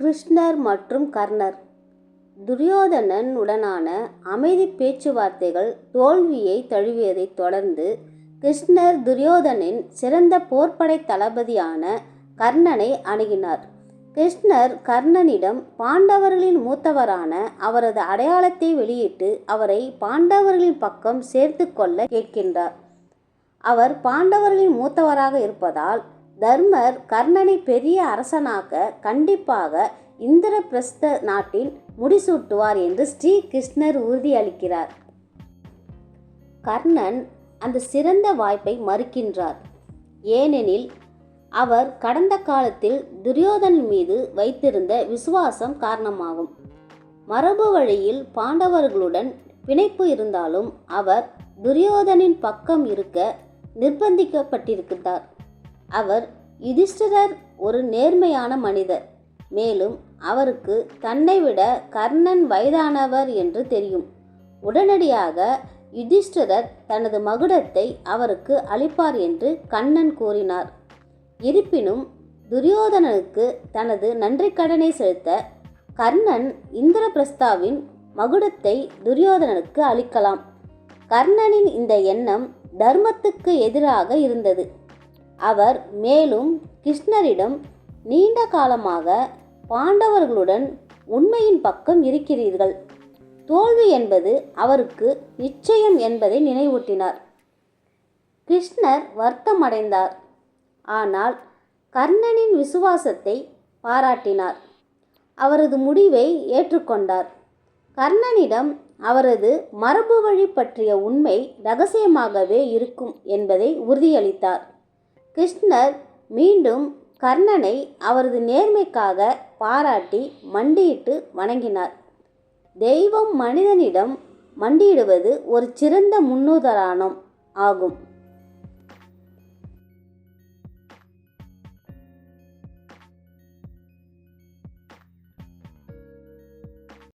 கிருஷ்ணர் மற்றும் கர்ணர். துரியோதனன் உடனான அமைதி பேச்சுவார்த்தைகள் தோல்வியை தழுவியதைத் தொடர்ந்து கிருஷ்ணர் துரியோதனின் சிறந்த போர்ப்படை தளபதியான கர்ணனை அணுகினார். கிருஷ்ணர் கர்ணனிடம் பாண்டவர்களின் மூத்தவரான அவரது அடையாளத்தை வெளியிட்டு அவரை பாண்டவர்களின் பக்கம் சேர்த்து கொள்ள கேட்கின்றார். அவர் பாண்டவர்களின் மூத்தவராக இருப்பதால் தர்மர் கர்ணனை பெரிய அரசனாக்க கண்டிப்பாக இந்திரபிரஸ்த நாட்டில் முடிசூட்டுவார் என்று ஸ்ரீ கிருஷ்ணர் உறுதியளிக்கிறார். கர்ணன் அந்த சிறந்த வாய்ப்பை மறுக்கின்றார். ஏனெனில் அவர் கடந்த காலத்தில் துரியோதன் மீது வைத்திருந்த விசுவாசம் காரணமாகும். மரபு வழியில் பாண்டவர்களுடன் பிணைப்பு இருந்தாலும் அவர் துரியோதனின் பக்கம் இருக்க நிர்பந்திக்கப்பட்டிருக்கிறார் அவர் யுதிஷ்டிரர் ஒரு நேர்மையான மனிதர். மேலும் அவருக்கு தன்னை விட கர்ணன் வயதானவர் என்று தெரியும். உடனடியாக யுதிஷ்டிரர் தனது மகுடத்தை அவருக்கு அளிப்பார் என்று கண்ணன் கூறினார். இருப்பினும் துரியோதனனுக்கு தனது நன்றிக்கடனை செலுத்த கர்ணன் இந்திரபிரஸ்தாவின் மகுடத்தை துரியோதனனுக்கு அளிக்கலாம். கர்ணனின் இந்த எண்ணம் தர்மத்துக்கு எதிராக இருந்தது. அவர் மேலும் கிருஷ்ணரிடம் நீண்ட காலமாக பாண்டவர்களுடன் உண்மையின் பக்கம் இருக்கிறீர்கள். தோல்வி என்பது அவருக்கு நிச்சயம் என்பதை நினைவூட்டினார். கிருஷ்ணர் வருத்தமடைந்தார். ஆனால் கர்ணனின் விசுவாசத்தை பாராட்டினார். அவரது முடிவை ஏற்றுக்கொண்டார். கர்ணனிடம் அவரது மரபு வழி பற்றிய உண்மை ரகசியமாகவே இருக்கும் என்பதை உறுதியளித்தார். கிருஷ்ணர் மீண்டும் கர்ணனை அவரது நேர்மைக்காக பாராட்டி மண்டியிட்டு வணங்கினார். தெய்வம் மனிதனிடம் மண்டியிடுவது ஒரு சிறந்த முன்னுதாரணம் ஆகும்.